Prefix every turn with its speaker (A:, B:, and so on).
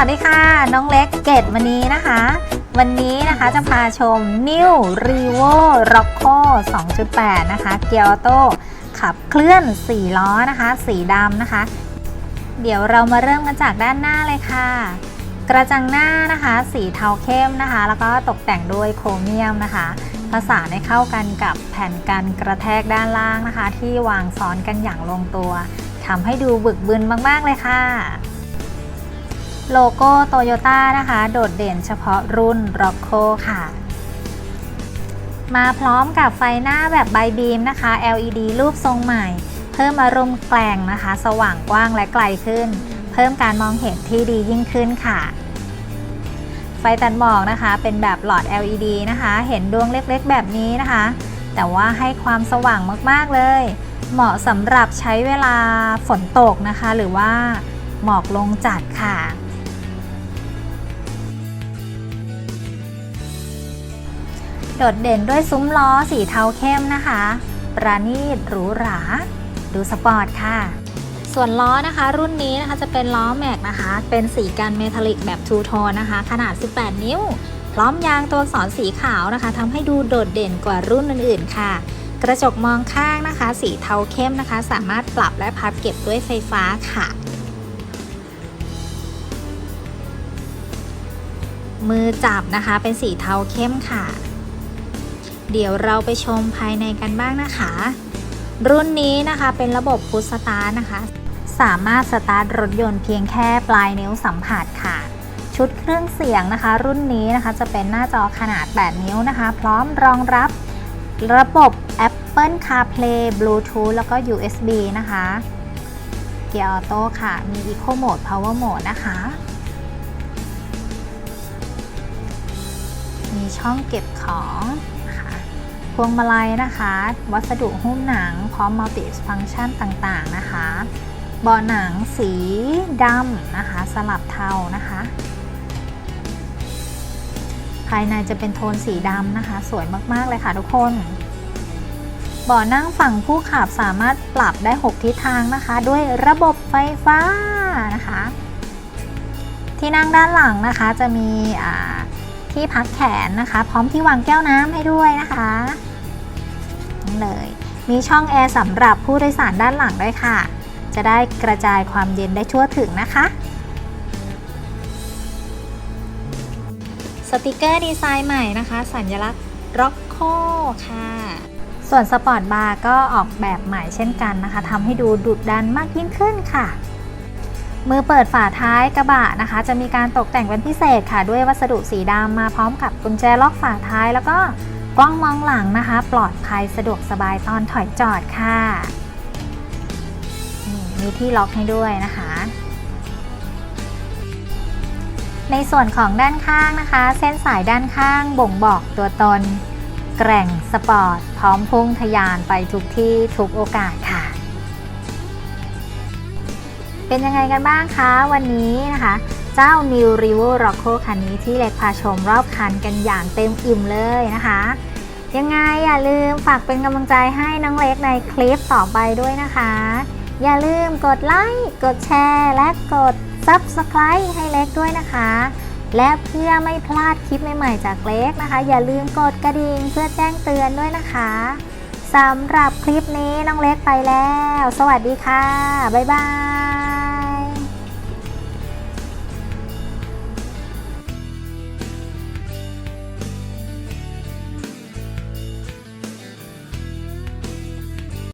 A: วัสดีค่ะ น้องเล็กเกตวันนี้นะคะ วันนี้นะคะจะพาชม New r e v o Rocco 2.8 นะคะ เกียร์ออโต้ขับเคลื่อน 4 ล้อนะคะ สีดำนะคะ เดี๋ยวเรามาเริ่มกันจากด้านหน้าเลยค่ะ กระจังหน้านะคะ สีเทาเข้มนะคะ แล้วก็ตกแต่งด้วยโครเมียมนะคะผสานให้เข้ากันกับแผ่นกันกระแทกด้านล่างนะคะ ที่วางซ้อนกันอย่างลงตัวทำให้ดูบึกบึนมาก ๆ เลยค่ะ โลโก้โตโยต้านะคะ โดดเด่นเฉพาะรุ่น r o c c o ค่ะ มาพร้อมกับไฟหน้าแบบไบบีมนะคะ LED รูปทรงใหม่ เพิ่มอารมณ์แกลงนะคะ สว่างกว้างและไกลขึ้น เพิ่มการมองเห็นที่ดียิ่งขึ้นค่ะ ไฟตัดหมอกนะคะ เป็นแบบหลอด LED นะคะ เห็นดวงเล็กๆ แบบนี้นะคะ แต่ว่าให้ความสว่างมากๆเลย เหมาะสำหรับใช้เวลาฝนตกนะคะ หรือว่าหมอกลงจัดค่ะ โดดเด่นด้วยซุ้มล้อสีเทาเข้มนะคะ ประณีตหรูหรา ดูสปอร์ตค่ะ ส่วนล้อนะคะรุ่นนี้นะคะจะเป็นล้อแม็กนะคะ เป็นสีกันเมทัลลิกแบบทูโทนนะคะ ขนาด 18 นิ้ว พร้อมยางตัวอักษรสีขาวนะคะทำให้ดูโดดเด่นกว่ารุ่นอื่นๆค่ะ กระจกมองข้างนะคะ สีเทาเข้มนะคะ สามารถปรับและพับเก็บด้วยไฟฟ้าค่ะมือจับนะคะเป็นสีเทาเข้มค่ะ เดี๋ยวเราไปชมภายในกันบ้างนะคะ รุ่นนี้นะคะเป็นระบบพุชสตาร์นะคะ สามารถสตาร์ทรถยนต์เพียงแค่ปลายนิ้วสัมผัสค่ะ ชุดเครื่องเสียงนะคะ รุ่นนี้นะคะจะเป็นหน้าจอขนาด 8 นิ้วนะคะ พร้อมรองรับระบบ Apple CarPlay Bluetooth แล้วก็ USB นะคะ เกียร์ออโต้ค่ะ มี Eco Mode Power Mode นะคะ มีช่องเก็บของนะคะพวงมาลัยนะคะ วัสดุหุ้มหนัง พร้อมมัลติฟังก์ชันต่างๆนะคะเบาะหนังสีดำนะคะ สลับเทานะคะ ภายในจะเป็นโทนสีดำนะคะ สวยมากๆเลยค่ะทุกคนเบาะนั่งฝั่งผู้ขับสามารถปรับได้ 6 ทิศทางนะคะ ด้วยระบบไฟฟ้านะคะ ที่นั่งด้านหลังนะคะจะมีอ่า ที่พักแขนนะคะ พร้อมที่วางแก้วน้ำให้ด้วยนะคะนี่เลย มีช่องแอร์สำหรับผู้โดยสารด้านหลังด้วยค่ะ จะได้กระจายความเย็นได้ทั่วถึงนะคะสติกเกอร์ดีไซน์ใหม่นะคะ สัญลักษณ์ Rocco ค่ะ ส่วนสปอร์ตบาร์ก็ออกแบบใหม่เช่นกันนะคะทำให้ดูดุดันมากยิ่งขึ้นค่ะ มือเปิดฝาท้ายกระบะนะคะ จะมีการตกแต่งเป็นพิเศษค่ะ ด้วยวัสดุสีดำมาพร้อมกับกุญแจล็อกฝาท้ายแล้วก็กล้องมองหลังนะคะ ปลอดภัยสะดวกสบายตอนถอยจอดค่ะนี่มีที่ล็อกให้ด้วยนะคะ ในส่วนของด้านข้างนะคะ เส้นสายด้านข้างบ่งบอกตัวตน แกร่งสปอร์ต พร้อมพุ่งทะยานไปทุกที่ทุกโอกาสค่ะ เป็นยังไงกันบ้างคะวันนี้นะคะ เจ้า New r e v o Rocco คันนี้ที่เล็กพาชมรอบคันกันอย่างเต็มอิ่มเลยนะคะ ยังไงอย่าลืมฝากเป็นกำลังใจให้น้องเล็กในคลิปต่อไปด้วยนะคะ อย่าลืมกดไลค์กดแชร์และกด Subscribe ให้เล็กด้วยนะคะ และเพื่อไม่พลาดคลิปใหม่ๆจากเล็กนะคะ อย่าลืมกดกระดิ่งเพื่อแจ้งเตือนด้วยนะคะสำหรับคลิปนี้น้องเล็กไปแล้ว สวัสดีค่ะ บ๊ายบาย